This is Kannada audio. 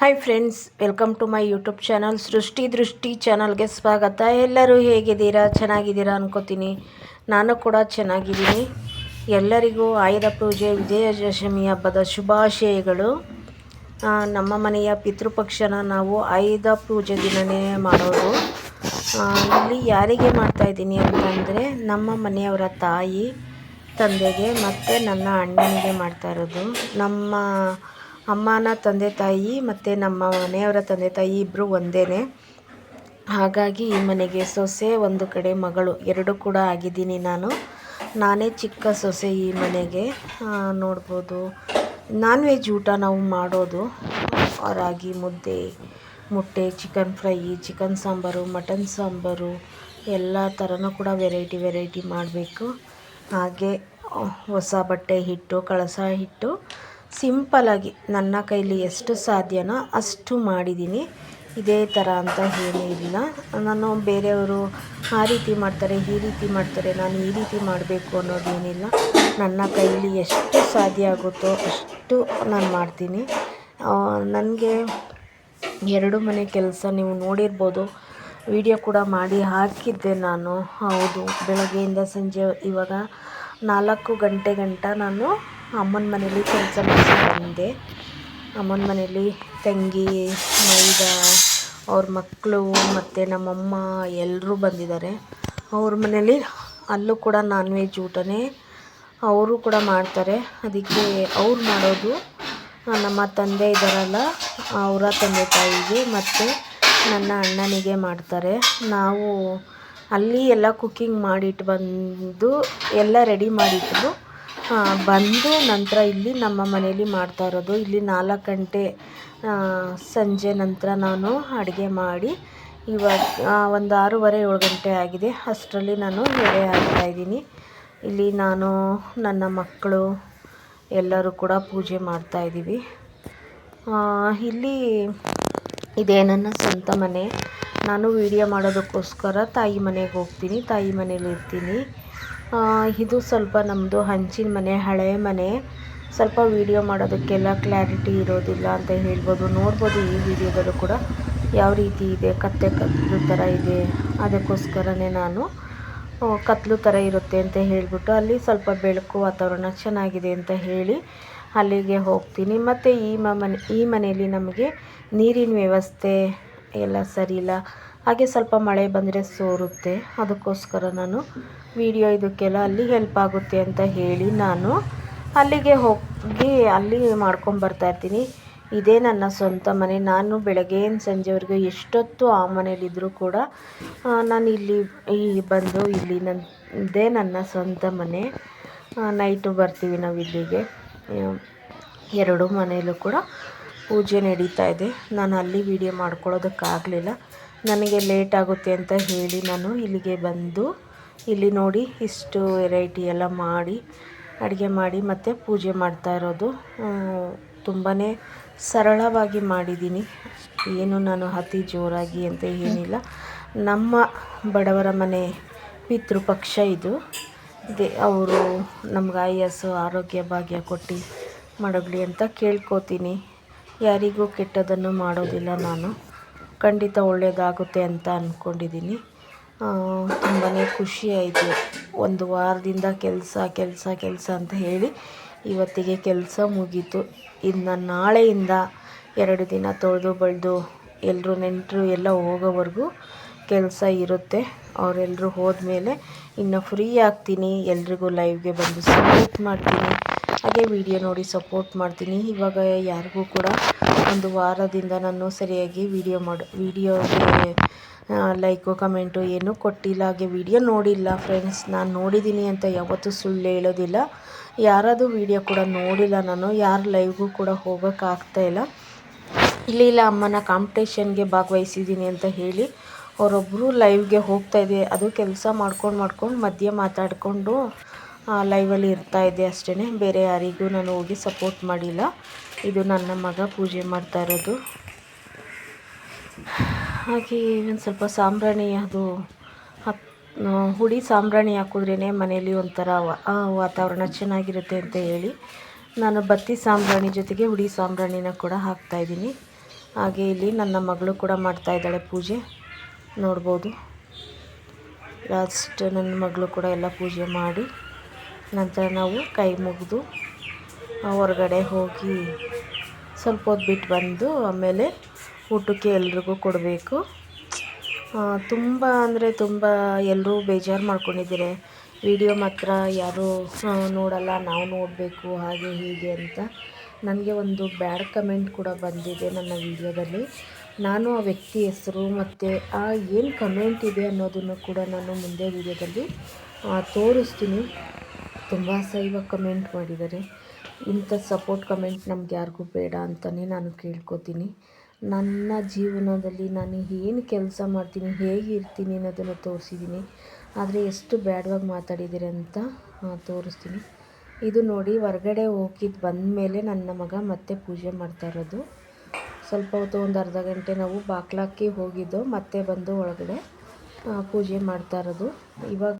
Hi friends welcome to my YouTube channel Srishti Drishti ಚಾನಲ್ಗೆ ಸ್ವಾಗತ. ಎಲ್ಲರೂ ಹೇಗಿದ್ದೀರಾ? ಚೆನ್ನಾಗಿದ್ದೀರಾ ಅನ್ಕೋತೀನಿ. ನಾನು ಕೂಡ ಚೆನ್ನಾಗಿದ್ದೀನಿ. ಎಲ್ಲರಿಗೂ ಆಯುಧ ಪೂಜೆ, ವಿಜಯದಶಮಿ ಹಬ್ಬದ ಶುಭಾಶಯಗಳು. ನಮ್ಮ ಮನೆಯ ಪಿತೃಪಕ್ಷನ ನಾವು ಆಯುಧ ಪೂಜೆ ದಿನನೇ ಮಾಡೋದು. ಇಲ್ಲಿ ಯಾರಿಗೆ ಮಾಡ್ತಾ ಇದ್ದೀನಿ ಅಂತಂದರೆ ನಮ್ಮ ಮನೆಯವರ ತಾಯಿ, ತಂದೆಗೆ ಮತ್ತು ನನ್ನ ಅಣ್ಣನಿಗೆ ಮಾಡ್ತಾ ಇರೋದು. ನಮ್ಮ ಅಮ್ಮನ ತಂದೆ ತಾಯಿ ಮತ್ತು ನಮ್ಮ ಮನೆಯವರ ತಂದೆ ತಾಯಿ ಇಬ್ಬರು ಒಂದೇ ಹಾಗಾಗಿ ಈ ಮನೆಗೆ ಸೊಸೆ, ಒಂದು ಕಡೆ ಮಗಳು, ಎರಡು ಕೂಡ ಆಗಿದ್ದೀನಿ ನಾನು. ನಾನೇ ಚಿಕ್ಕ ಸೊಸೆ ಈ ಮನೆಗೆ. ನೋಡ್ಬೋದು. ನಾನ್ ವೆಜ್ ಊಟ ನಾವು ಮಾಡೋದು. ರಾಗಿ ಮುದ್ದೆ, ಮುಟ್ಟೆ, chicken fry, chicken sambar, mutton sambar, ಎಲ್ಲ ಥರನೂ ಕೂಡ ವೆರೈಟಿ ವೆರೈಟಿ ಮಾಡಬೇಕು. ಹಾಗೆ, ಹೊಸ ಬಟ್ಟೆ ಹಿಟ್ಟು, ಕಳಸ ಹಿಟ್ಟು ಸಿಂಪಲಾಗಿ ನನ್ನ ಕೈಲಿ ಎಷ್ಟು ಸಾಧ್ಯನೋ ಅಷ್ಟು ಮಾಡಿದ್ದೀನಿ. ಇದೇ ಥರ ಅಂತ ಏನೂ ಇಲ್ಲ. ನಾನು ಬೇರೆಯವರು ಆ ರೀತಿ ಮಾಡ್ತಾರೆ, ಈ ರೀತಿ ಮಾಡ್ತಾರೆ, ನಾನು ಈ ರೀತಿ ಮಾಡಬೇಕು ಅನ್ನೋದೇನಿಲ್ಲ ನನ್ನ ಕೈಲಿ ಎಷ್ಟು ಸಾಧ್ಯ ಆಗುತ್ತೋ ಅಷ್ಟು ನಾನು ಮಾಡ್ತೀನಿ. ನನಗೆ ಎರಡು ಮನೆ ಕೆಲಸ ನೀವು ನೋಡಿರ್ಬೋದು. ವಿಡಿಯೋ ಕೂಡ ಮಾಡಿ ಹಾಕಿದ್ದೆ ನಾನು. ಹೌದು, ಬೆಳಗ್ಗೆಯಿಂದ ಸಂಜೆ ಇವಾಗ ನಾಲ್ಕು ಗಂಟೆ ಗಂಟ ನಾನು ಅಮ್ಮನ ಮನೇಲಿ ಕೆಲಸ ಬಂದೆ. ಅಮ್ಮನ ಮನೇಲಿ ತಂಗಿ, ಮೈದ, ಅವ್ರ ಮಕ್ಕಳು ಮತ್ತು ನಮ್ಮಮ್ಮ ಎಲ್ಲರೂ ಬಂದಿದ್ದಾರೆ. ಅವ್ರ ಮನೇಲಿ ಅಲ್ಲೂ ಕೂಡ ನಾನ್ ವೆಜ್ ಊಟನೇ ಅವರು ಕೂಡ ಮಾಡ್ತಾರೆ. ಅದಕ್ಕೆ ಅವ್ರು ಮಾಡೋದು ನಮ್ಮ ತಂದೆ ಇದ್ದಾರಲ್ಲ, ಅವರ ತಂದೆ ತಾಯಿಗೆ ಮತ್ತು ನನ್ನ ಅಣ್ಣನಿಗೆ ಮಾಡ್ತಾರೆ. ನಾವು ಅಲ್ಲಿ ಎಲ್ಲ ಕುಕ್ಕಿಂಗ್ ಮಾಡಿಟ್ಟು ಬಂದು ಎಲ್ಲ ರೆಡಿ ಮಾಡಿಟ್ಟು ಬಂದು ನಂತರ ಇಲ್ಲಿ ನಮ್ಮ ಮನೆಯಲ್ಲಿ ಮಾಡ್ತಾ ಇರೋದು. ಇಲ್ಲಿ ನಾಲ್ಕು ಗಂಟೆ ಸಂಜೆ ನಂತರ ನಾನು ಅಡುಗೆ ಮಾಡಿ ಇವಾಗ ಒಂದು ಆರೂವರೆ, ಏಳು ಗಂಟೆ ಆಗಿದೆ. ಅಷ್ಟರಲ್ಲಿ ನಾನು ಎಡೆ ಹಾಕ್ತಾಯಿದ್ದೀನಿ ಇಲ್ಲಿ ನಾನು, ನನ್ನ ಮಕ್ಕಳು ಎಲ್ಲರೂ ಕೂಡ ಪೂಜೆ ಮಾಡ್ತಾ ಇದ್ದೀವಿ. ಇಲ್ಲಿ ಇದೇ ನನ್ನ ಸ್ವಂತ ಮನೆ. ನಾನು ವಿಡಿಯೋ ಮಾಡೋದಕ್ಕೋಸ್ಕರ ತಾಯಿ ಮನೆಗೆ ಹೋಗ್ತೀನಿ. ತಾಯಿ ಮನೇಲಿ ಇರ್ತೀನಿ. ಇದು ಸ್ವಲ್ಪ ನಮ್ಮದು ಹಂಚಿನ ಮನೆ ಹಳೆಯ ಮನೆ. ಸ್ವಲ್ಪ ವಿಡಿಯೋ ಮಾಡೋದಕ್ಕೆಲ್ಲ ಕ್ಲಾರಿಟಿ ಇರೋದಿಲ್ಲ ಅಂತ ಹೇಳ್ಬೋದು. ನೋಡ್ಬೋದು ಈ ವಿಡಿಯೋದಲ್ಲೂ ಕೂಡ ಯಾವ ರೀತಿ ಇದೆ, ಕತ್ತೆ ಕತ್ತಲು ಥರ ಇದೆ. ಅದಕ್ಕೋಸ್ಕರನೇ ನಾನು ಕತ್ತಲು ಕತ್ಲು ಥರ ಇರುತ್ತೆ ಅಂತ ಹೇಳಿಬಿಟ್ಟು ಅಲ್ಲಿ ಸ್ವಲ್ಪ ಬೆಳಕು ವಾತಾವರಣ ಚೆನ್ನಾಗಿದೆ ಅಂತ ಹೇಳಿ ಅಲ್ಲಿಗೆ ಹೋಗ್ತೀನಿ. ಮತ್ತು ಈ ಮನೆ, ಈ ಮನೆಯಲ್ಲಿ ನಮಗೆ ನೀರಿನ ವ್ಯವಸ್ಥೆ ಎಲ್ಲ ಸರಿ ಇಲ್ಲ. ಹಾಗೆ ಸ್ವಲ್ಪ ಮಳೆ ಬಂದರೆ ಸೋರುತ್ತೆ. ಅದಕ್ಕೋಸ್ಕರ ನಾನು ವೀಡಿಯೋ ಇದಕ್ಕೆಲ್ಲ ಅಲ್ಲಿ ಹೆಲ್ಪ್ ಆಗುತ್ತೆ ಅಂತ ಹೇಳಿ ನಾನು ಅಲ್ಲಿಗೆ ಹೋಗಿ ಅಲ್ಲಿ ಮಾಡ್ಕೊಂಬರ್ತಾ ಇರ್ತೀನಿ. ಇದೇ ನನ್ನ ಸ್ವಂತ ಮನೆ. ನಾನು ಬೆಳಗ್ಗೆಯಿಂದ ಸಂಜೆವರೆಗೂ ಎಷ್ಟೊತ್ತು ಆ ಮನೇಲಿದ್ದರೂ ಕೂಡ ನಾನು ಇಲ್ಲಿ ಈ ಬಂದು ಇಲ್ಲಿ ನನ್ನದೇ ನನ್ನ ಸ್ವಂತ ಮನೆ. ನೈಟು ಬರ್ತೀವಿ ನಾವು ಇಲ್ಲಿಗೆ. ಎರಡು ಮನೆಯಲ್ಲೂ ಕೂಡ ಪೂಜೆ ನಡೀತಾ ಇದೆ. ನಾನು ಅಲ್ಲಿ ವೀಡಿಯೋ ಮಾಡ್ಕೊಳ್ಳೋದಕ್ಕಾಗಲಿಲ್ಲ. ನನಗೆ ಲೇಟ್ ಆಗುತ್ತೆ ಅಂತ ಹೇಳಿ ನಾನು ಇಲ್ಲಿಗೆ ಬಂದು ಇಲ್ಲಿ ನೋಡಿ ಇಷ್ಟು ವೆರೈಟಿ ಎಲ್ಲ ಮಾಡಿ, ಅಡುಗೆ ಮಾಡಿ ಮತ್ತು ಪೂಜೆ ಮಾಡ್ತಾ ಇರೋದು. ತುಂಬಾ ಸರಳವಾಗಿ ಮಾಡಿದ್ದೀನಿ. ಏನು ನಾನು ಅತಿ ಜೋರಾಗಿ ಅಂತ ಏನಿಲ್ಲ. ನಮ್ಮ ಬಡವರ ಮನೆ ಪಿತೃಪಕ್ಷ ಇದು. ದೇ, ಅವರು ನಮ್ಗೆ ಆಯಸ್ಸು ಆರೋಗ್ಯ ಭಾಗ್ಯ ಕೊಟ್ಟು ಮಡಗಲಿ ಅಂತ ಕೇಳ್ಕೊತೀನಿ. ಯಾರಿಗೂ ಕೆಟ್ಟದನ್ನು ಮಾಡೋದಿಲ್ಲ ನಾನು. ಖಂಡಿತ ಒಳ್ಳೆಯದಾಗುತ್ತೆ ಅಂತ ಅಂದ್ಕೊಂಡಿದ್ದೀನಿ ತುಂಬಾ ಖುಷಿ ಆಯಿತು. ಒಂದು ವಾರದಿಂದ ಕೆಲಸ ಕೆಲಸ ಕೆಲಸ ಅಂತ ಹೇಳಿ ಇವತ್ತಿಗೆ ಕೆಲಸ ಮುಗೀತು. ಇನ್ನು ನಾಳೆಯಿಂದ ಎರಡು ದಿನ ತೊಳೆದು ಬಳ್ದು ಎಲ್ಲರೂ ನೆಂಟರು ಎಲ್ಲ ಹೋಗೋವರೆಗೂ ಕೆಲಸ ಇರುತ್ತೆ. ಅವರೆಲ್ಲರೂ ಹೋದ ಮೇಲೆ ಇನ್ನು ಫ್ರೀ ಆಗ್ತೀನಿ. ಎಲ್ರಿಗೂ ಲೈವ್ಗೆ ಬಂದು ಸಪೋರ್ಟ್ ಮಾಡ್ತೀನಿ. ಹಾಗೆ ವಿಡಿಯೋ ನೋಡಿ ಸಪೋರ್ಟ್ ಮಾಡ್ತೀನಿ. ಇವಾಗ ಯಾರಿಗೂ ಕೂಡ ಒಂದು ವಾರದಿಂದ ನಾನು ಸರಿಯಾಗಿ ವಿಡಿಯೋ ಮಾಡಿ, ವಿಡಿಯೋಗೆ ಲೈಕು ಕಮೆಂಟು ಏನೂ ಕೊಟ್ಟಿಲ್ಲ. ಹಾಗೆ ವಿಡಿಯೋ ನೋಡಿಲ್ಲ ಫ್ರೆಂಡ್ಸ್ ನಾನು ನೋಡಿದ್ದೀನಿ ಅಂತ ಯಾವತ್ತೂ ಸುಳ್ಳು ಹೇಳೋದಿಲ್ಲ. ಯಾರಾದರೂ ವಿಡಿಯೋ ಕೂಡ ನೋಡಿಲ್ಲ ನಾನು. ಯಾರ ಲೈವ್ಗೂ ಕೂಡ ಹೋಗೋಕ್ಕಾಗ್ತಾ ಇಲ್ಲ. ಇಲ್ಲಿ, ಇಲ್ಲ ಅಮ್ಮನ ಕಾಂಪಿಟೇಷನ್ಗೆ ಭಾಗವಹಿಸಿದ್ದೀನಿ ಅಂತ ಹೇಳಿ ಅವರೊಬ್ಬರು ಲೈವ್ಗೆ ಹೋಗ್ತಾಯಿದೆ ಅದು ಕೆಲಸ ಮಾಡ್ಕೊಂಡು ಮಾಡ್ಕೊಂಡು ಮಧ್ಯೆ ಮಾತಾಡಿಕೊಂಡು ಲೈವಲ್ಲಿ ಇರ್ತಾ ಇದ್ದೆ ಅಷ್ಟೇ ಬೇರೆ ಯಾರಿಗೂ ನಾನು ಹೋಗಿ ಸಪೋರ್ಟ್ ಮಾಡಿಲ್ಲ. ಇದು ನನ್ನ ಮಗ ಪೂಜೆ ಮಾಡ್ತಾ ಇರೋದು. ಹಾಗೆ ಒಂದು ಸ್ವಲ್ಪ ಸಾಂಬ್ರಾಣಿ, ಅದು ಹುಡಿ ಸಾಂಬ್ರಾಣಿ ಹಾಕಿದ್ರೇ ಮನೆಯಲ್ಲಿ ಒಂಥರ ವಾತಾವರಣ ಚೆನ್ನಾಗಿರುತ್ತೆ ಅಂತ ಹೇಳಿ ನಾನು ಬತ್ತಿ ಸಾಂಬ್ರಾಣಿ ಜೊತೆಗೆ ಹುಡಿ ಸಾಂಬ್ರಾಣಿನ ಕೂಡ ಹಾಕ್ತಾಯಿದ್ದೀನಿ ಹಾಗೆ ಇಲ್ಲಿ ನನ್ನ ಮಗಳು ಕೂಡ ಮಾಡ್ತಾ ಇದ್ದಾಳೆ ಪೂಜೆ. ನೋಡ್ಬೋದು. ಲಾಸ್ಟ್ ನನ್ನ ಮಗಳು ಕೂಡ ಎಲ್ಲ ಪೂಜೆ ಮಾಡಿ. ನಂತರ ನಾವು ಕೈ ಮುಗಿದು ಹೊರಗಡೆ ಹೋಗಿ ಸ್ವಲ್ಪ ಹೊತ್ತು ಬಿಟ್ಟು ಬಂದು ಆಮೇಲೆ ಊಟಕ್ಕೆ ಎಲ್ರಿಗೂ ಕೊಡಬೇಕು. ತುಂಬ ಅಂದರೆ ತುಂಬ ಎಲ್ಲರೂ ಬೇಜಾರು ಮಾಡ್ಕೊಂಡಿದ್ದೀರಿ. ವಿಡಿಯೋ ಮಾತ್ರ ಯಾರೂ ನೋಡಲ್ಲ, ನಾವು ನೋಡಬೇಕು, ಹಾಗೆ ಹೀಗೆ ಅಂತ. ನನಗೆ ಒಂದು ಬ್ಯಾಡ್ ಕಮೆಂಟ್ ಕೂಡ ಬಂದಿದೆ ನನ್ನ ವಿಡಿಯೋದಲ್ಲಿ. ನಾನು ಆ ವ್ಯಕ್ತಿ ಹೆಸರು ಮತ್ತು ಆ ಏನು ಕಮೆಂಟ್ ಇದೆ ಅನ್ನೋದನ್ನು ಕೂಡ ನಾನು ಮುಂದೆ ವಿಡಿಯೋದಲ್ಲಿ ತೋರಿಸ್ತೀನಿ. ತುಂಬ ಸೈವ ಕಮೆಂಟ್ ಮಾಡಿದ್ದಾರೆ. ಇಂಥ ಸಪೋರ್ಟ್ ಕಮೆಂಟ್ ನಮ್ಗೆ ಯಾರಿಗೂ ಬೇಡ ಅಂತಲೇ ನಾನು ಕೇಳ್ಕೊತೀನಿ. ನನ್ನ ಜೀವನದಲ್ಲಿ ನಾನು ಏನು ಕೆಲಸ ಮಾಡ್ತೀನಿ, ಹೇಗೆ ಇರ್ತೀನಿ ಅನ್ನೋದನ್ನು ತೋರಿಸಿದ್ದೀನಿ. ಆದರೆ ಎಷ್ಟು ಬ್ಯಾಡ್ವಾಗಿ ಮಾತಾಡಿದ್ದೀರಿ ಅಂತ ತೋರಿಸ್ತೀನಿ. ಇದು ನೋಡಿ, ಹೊರಗಡೆ ಹೋಗಿದ್ದು ಬಂದಮೇಲೆ ನನ್ನ ಮಗ ಮತ್ತೆ ಪೂಜೆ ಮಾಡ್ತಾ ಇರೋದು. ಸ್ವಲ್ಪ ಹೊತ್ತು ಒಂದು ಅರ್ಧ ಗಂಟೆ ನಾವು ಬಾಗ್ಲಾಕಿ ಹೋಗಿದ್ದು, ಮತ್ತೆ ಬಂದು ಒಳಗಡೆ ಪೂಜೆ ಮಾಡ್ತಾ ಇರೋದು. ಇವಾಗ